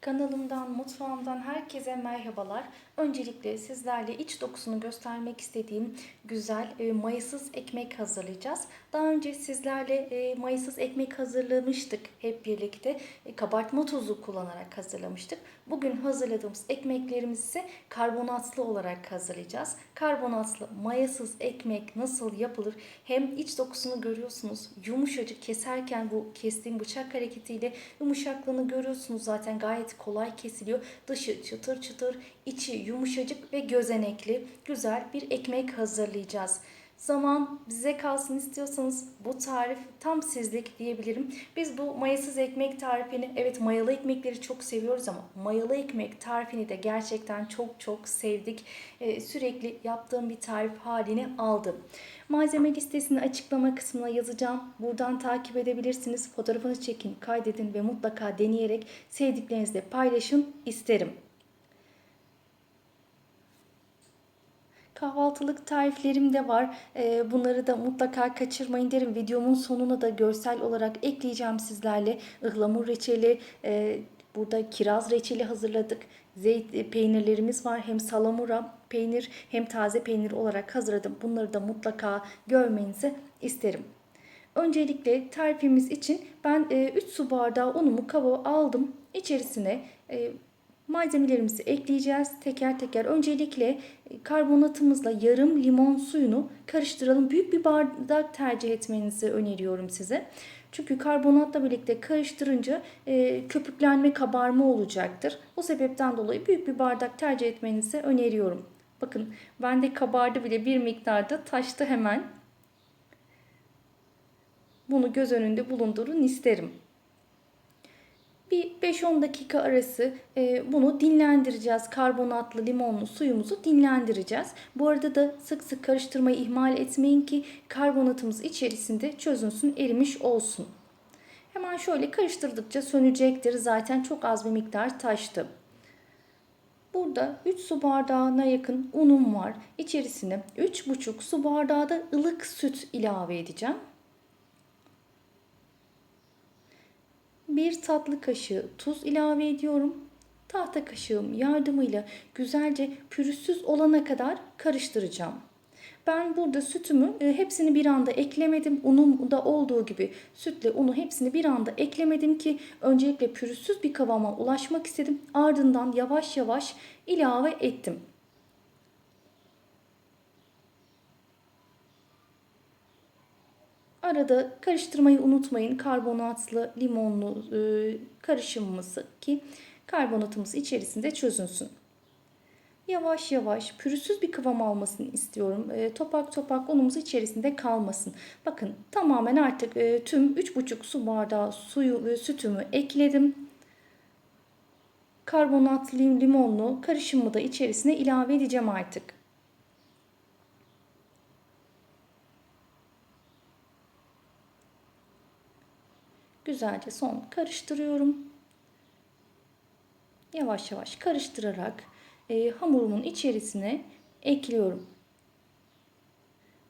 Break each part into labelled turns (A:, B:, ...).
A: Kanalımdan, mutfağımdan herkese merhabalar. Öncelikle sizlerle iç dokusunu göstermek istediğim güzel e, mayasız ekmek hazırlayacağız. Daha önce sizlerle e, mayasız ekmek hazırlamıştık hep birlikte. E, kabartma tozu kullanarak hazırlamıştık. Bugün hazırladığımız ekmeklerimizi ise karbonatlı olarak hazırlayacağız. Karbonatlı mayasız ekmek nasıl yapılır? Hem iç dokusunu görüyorsunuz. Yumuşacık keserken bu kestiğim bıçak hareketiyle yumuşaklığını görüyorsunuz zaten gayet kolay kesiliyor. Dışı çıtır çıtır, içi yumuşacık ve gözenekli güzel bir ekmek hazırlayacağız. Zaman bize kalsın istiyorsanız bu tarif tam sizlik diyebilirim. Biz bu mayasız ekmek tarifini evet mayalı ekmekleri çok seviyoruz ama mayalı ekmek tarifini de gerçekten çok çok sevdik. Ee, sürekli yaptığım bir tarif halini aldım. Malzeme listesini açıklama kısmına yazacağım. Buradan takip edebilirsiniz. Fotoğrafını çekin, kaydedin ve mutlaka deneyerek sevdiklerinizle paylaşın isterim. Kahvaltılık tariflerim de var. Ee, bunları da mutlaka kaçırmayın derim. Videomun sonuna da görsel olarak ekleyeceğim sizlerle. Ihlamur reçeli, e, burada kiraz reçeli hazırladık. Zeyt e, peynirlerimiz var. Hem salamura peynir hem taze peynir olarak hazırladım. Bunları da mutlaka görmenizi isterim. Öncelikle tarifimiz için ben 3 su bardağı unumu kaba aldım. İçerisine e, malzemelerimizi ekleyeceğiz teker teker. Öncelikle karbonatımızla yarım limon suyunu karıştıralım. Büyük bir bardak tercih etmenizi öneriyorum size. Çünkü karbonatla birlikte karıştırınca e, köpüklenme, kabarma olacaktır. Bu sebepten dolayı büyük bir bardak tercih etmenizi öneriyorum. Bakın bende kabardı bile bir miktarda taştı hemen. Bunu göz önünde bulundurun isterim. Bir 5-10 dakika arası e, bunu dinlendireceğiz. Karbonatlı limonlu suyumuzu dinlendireceğiz. Bu arada da sık sık karıştırmayı ihmal etmeyin ki karbonatımız içerisinde çözünsün, erimiş olsun. Hemen şöyle karıştırdıkça sönecektir. Zaten çok az bir miktar taştı. Burada 3 su bardağına yakın unum var. İçerisine 3,5 su bardağı da ılık süt ilave edeceğim. Bir tatlı kaşığı tuz ilave ediyorum. Tahta kaşığım yardımıyla güzelce pürüzsüz olana kadar karıştıracağım. Ben burada sütümü e, hepsini bir anda eklemedim. Unum da olduğu gibi sütle unu hepsini bir anda eklemedim ki öncelikle pürüzsüz bir kıvama ulaşmak istedim. Ardından yavaş yavaş ilave ettim. Arada karıştırmayı unutmayın. Karbonatlı limonlu e, karışımımızı ki karbonatımız içerisinde çözünsün. Yavaş yavaş pürüzsüz bir kıvam almasını istiyorum. E, topak topak unumuz içerisinde kalmasın. Bakın tamamen artık e, tüm 3,5 su bardağı suyu ve sütümü ekledim. Karbonatlı limonlu karışımımı da içerisine ilave edeceğim artık. Güzelce son karıştırıyorum. Yavaş yavaş karıştırarak e, hamurumun içerisine ekliyorum.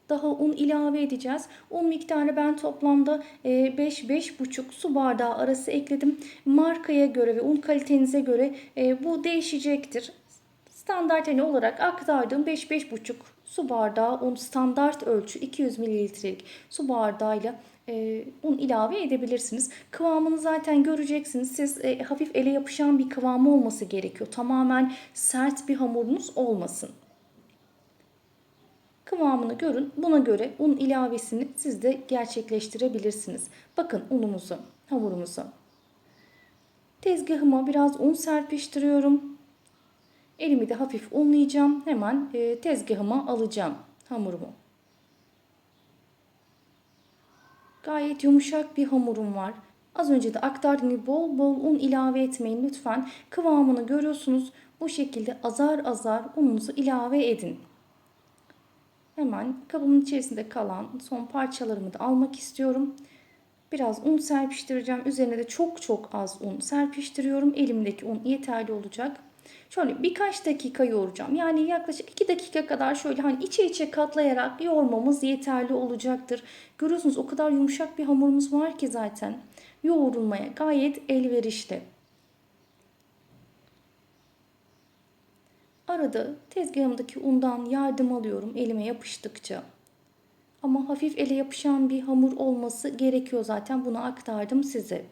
A: Daha un ilave edeceğiz. Un miktarı ben toplamda 5-5,5 e, su bardağı arası ekledim. Markaya göre ve un kalitenize göre e, bu değişecektir. Standart olarak aktardığım 5-5,5 su bardağı un standart ölçü 200 mililitrelik su bardağıyla e, un ilave edebilirsiniz. Kıvamını zaten göreceksiniz. Siz e, hafif ele yapışan bir kıvamı olması gerekiyor. Tamamen sert bir hamurunuz olmasın. Kıvamını görün. Buna göre un ilavesini siz de gerçekleştirebilirsiniz. Bakın unumuzu, hamurumuzu. Tezgahıma biraz un serpiştiriyorum. Elimi de hafif unlayacağım. Hemen e, tezgahıma alacağım hamurumu. Gayet yumuşak bir hamurum var. Az önce de aktardığım gibi bol bol un ilave etmeyin lütfen. Kıvamını görüyorsunuz. Bu şekilde azar azar ununuzu ilave edin. Hemen kabımın içerisinde kalan son parçalarımı da almak istiyorum. Biraz un serpiştireceğim. Üzerine de çok çok az un serpiştiriyorum. Elimdeki un yeterli olacak. Şöyle birkaç dakika yoğuracağım. Yani yaklaşık 2 dakika kadar şöyle hani içe içe katlayarak yoğurmamız yeterli olacaktır. Görüyorsunuz o kadar yumuşak bir hamurumuz var ki zaten. Yoğurulmaya gayet elverişli. Arada tezgahımdaki undan yardım alıyorum elime yapıştıkça. Ama hafif ele yapışan bir hamur olması gerekiyor zaten bunu aktardım size.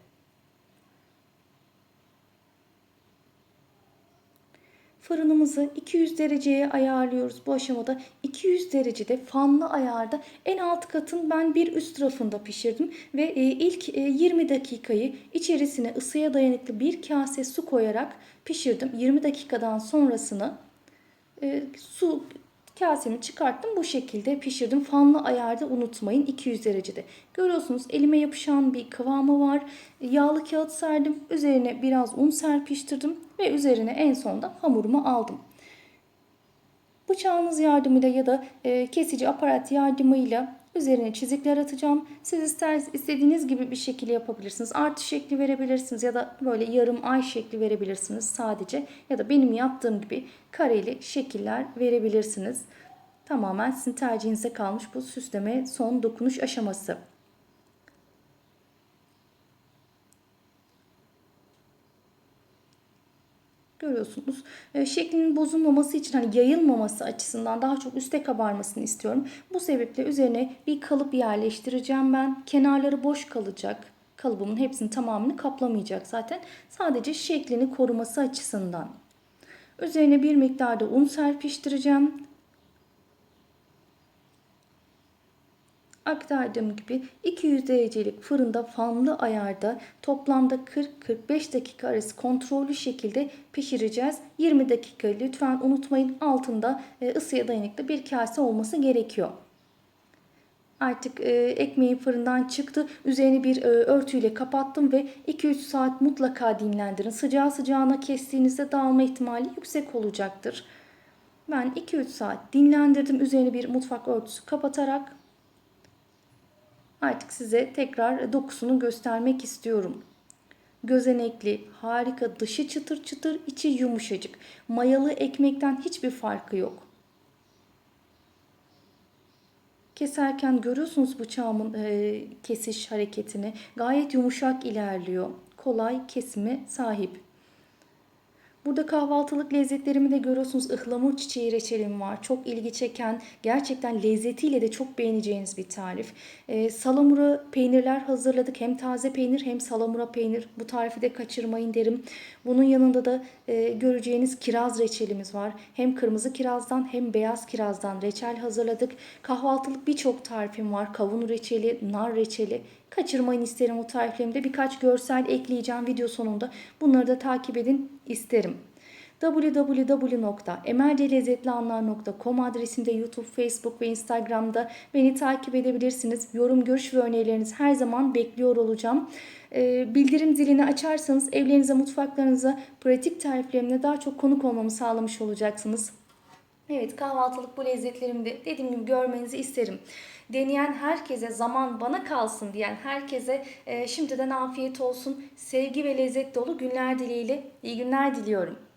A: Fırınımızı 200 dereceye ayarlıyoruz bu aşamada. 200 derecede fanlı ayarda en alt katın ben bir üst rafında pişirdim. Ve e, ilk 20 dakikayı içerisine ısıya dayanıklı bir kase su koyarak pişirdim. 20 dakikadan sonrasını e, su kasemi çıkarttım. Bu şekilde pişirdim. Fanlı ayarda unutmayın 200 derecede. Görüyorsunuz elime yapışan bir kıvamı var. Yağlı kağıt serdim. Üzerine biraz un serpiştirdim. Ve üzerine en sonda hamurumu aldım. Bıçağınız yardımıyla ya da e, kesici aparat yardımıyla üzerine çizikler atacağım. Siz ister, istediğiniz gibi bir şekilde yapabilirsiniz. Artı şekli verebilirsiniz ya da böyle yarım ay şekli verebilirsiniz sadece. Ya da benim yaptığım gibi kareli şekiller verebilirsiniz. Tamamen sizin tercihinize kalmış bu süsleme son dokunuş aşaması. Görüyorsunuz. E, şeklinin bozulmaması için hani yayılmaması açısından daha çok üste kabarmasını istiyorum. Bu sebeple üzerine bir kalıp yerleştireceğim ben. Kenarları boş kalacak. Kalıbımın hepsinin tamamını kaplamayacak zaten. Sadece şeklini koruması açısından. Üzerine bir miktarda un serpiştireceğim. Aktardığım gibi 200 derecelik fırında fanlı ayarda toplamda 40-45 dakika arası kontrollü şekilde pişireceğiz. 20 dakika lütfen unutmayın altında e, ısıya dayanıklı bir kase olması gerekiyor. Artık e, ekmeğim fırından çıktı. Üzerini bir e, örtüyle kapattım ve 2-3 saat mutlaka dinlendirin. Sıcağı sıcağına kestiğinizde dağılma ihtimali yüksek olacaktır. Ben 2-3 saat dinlendirdim. Üzerini bir mutfak örtüsü kapatarak Artık size tekrar dokusunu göstermek istiyorum. Gözenekli, harika, dışı çıtır çıtır, içi yumuşacık. Mayalı ekmekten hiçbir farkı yok. Keserken görüyorsunuz bıçağımın e, kesiş hareketini. Gayet yumuşak ilerliyor. Kolay kesime sahip. Burada kahvaltılık lezzetlerimi de görüyorsunuz. Ihlamur çiçeği reçelim var. Çok ilgi çeken, gerçekten lezzetiyle de çok beğeneceğiniz bir tarif. Ee, salamura peynirler hazırladık. Hem taze peynir hem salamura peynir. Bu tarifi de kaçırmayın derim. Bunun yanında da e, göreceğiniz kiraz reçelimiz var. Hem kırmızı kirazdan hem beyaz kirazdan reçel hazırladık. Kahvaltılık birçok tarifim var. Kavun reçeli, nar reçeli. Kaçırmayın isterim o tariflerimde. Birkaç görsel ekleyeceğim video sonunda. Bunları da takip edin isterim www.emelcelezzetlianlar.com adresinde YouTube, Facebook ve Instagram'da beni takip edebilirsiniz. Yorum, görüş ve önerileriniz her zaman bekliyor olacağım. Ee, bildirim zilini açarsanız evlerinize, mutfaklarınıza pratik tariflerimle daha çok konuk olmamı sağlamış olacaksınız. Evet kahvaltılık bu lezzetlerimi de dediğim gibi görmenizi isterim. Deneyen herkese zaman bana kalsın diyen herkese e, şimdiden afiyet olsun. Sevgi ve lezzet dolu günler dileğiyle iyi günler diliyorum.